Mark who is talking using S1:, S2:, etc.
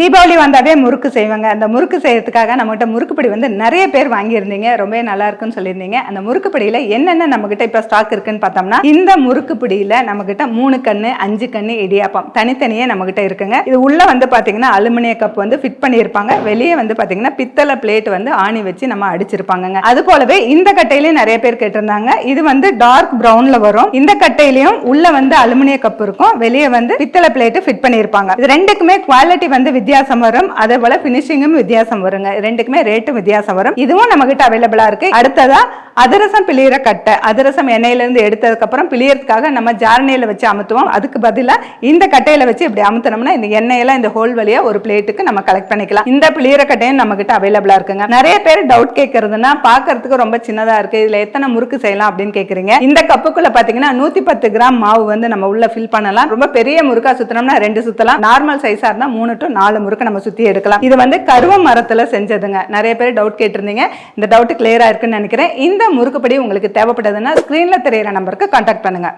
S1: தீபாவளி வந்தாவே முறுக்கு செய்வாங்க. அந்த முறுக்கு செய்யறதுக்காக நம்மகிட்ட முறுக்குப்படி வந்து நிறைய பேர் வாங்கியிருந்தீங்க. ரொம்ப நல்லா இருக்குன்னு சொல்லியிருந்தீங்க. அந்த முறுக்குப்பொடியில என்னென்ன நம்மகிட்ட இப்ப ஸ்டாக் இருக்குன்னு பார்த்தோம்னா இந்த முறுக்குப்பொடியில நம்மகிட்ட மூணு கண்ணு அஞ்சு கண்ணு இடியாப்பம் தனித்தனியே நம்மகிட்ட இருக்குங்க. இது உள்ள வந்து பாத்தீங்கன்னா அலுமினிய கப் வந்து ஃபிட் பண்ணியிருப்பாங்க. வெளியே வந்து பாத்தீங்கன்னா பித்தளை பிளேட் வந்து ஆணி வச்சு நம்ம அடிச்சிருப்பாங்கங்க. அது போலவே இந்த கட்டையிலையும் நிறைய பேர் கேட்டிருந்தாங்க. இது வந்து டார்க் ப்ரௌன்ல வரும். இந்த கட்டையிலையும் உள்ள வந்து அலுமினிய கப் இருக்கும். வெளியே வந்து பித்தளை பிளேட் ஃபிட் பண்ணியிருப்பாங்க. இது ரெண்டுக்குமே குவாலிட்டி வந்து வித்தியாசம் வரும். அதே போல பினிஷிங்கும் வித்தியாசம் வருங்க. ரெண்டுக்குமே ரேட்டும் வித்தியாசம் வரும். இதுவும் நம்ம கிட்ட அவைலபிளா இருக்கு. அடுத்ததா அதிரசம் பிழியிற கட்டை அதிரசம் எண்ணெயிலேருந்து எடுத்ததுக்கப்புறம் பிழியறதுக்காக நம்ம ஜாரணையில் வச்சு அமுத்துவோம். அதுக்கு பதிலாக இந்த கட்டையில் வச்சு இப்படி அமுத்தினோம்னா இந்த எண்ணெயெல்லாம் இந்த ஹோல் வழியாக ஒரு பிளேட்டுக்கு நம்ம கலெக்ட் பண்ணிக்கலாம். இந்த பிழியிற கட்டையும் நம்ம கிட்ட இருக்குங்க. நிறைய பேர் டவுட் கேட்கறதுன்னா பார்க்கறதுக்கு ரொம்ப சின்னதாக இருக்குது இதில் எத்தனை முறுக்கு செய்யலாம் அப்படின்னு கேட்குறீங்க இந்த கப்புக்குள்ள பார்த்தீங்கன்னா நூற்றி பத்து கிராம் மாவு வந்து நம்ம உள்ள ஃபில் பண்ணலாம். ரொம்ப பெரிய முறுக்கா சுத்தினோம்னா ரெண்டு சுத்தலாம். நார்மல் சைஸாக இருந்தால் மூணு டு நாலு முறுக்கு நம்ம சுற்றி எடுக்கலாம். இது வந்து கருவ மரத்தில் செஞ்சதுங்க. நிறைய பேர் டவுட் கேட்டிருந்தீங்க. இந்த டவுட் கிளியராக இருக்குன்னு நினைக்கிறேன். இந்த முறுக்குப்படி உங்களுக்கு தேவைப்பட்டதுன்னா ஸ்கிரீன்ல தெரியற நம்பருக்கு கான்டாக்ட் பண்ணுங்க.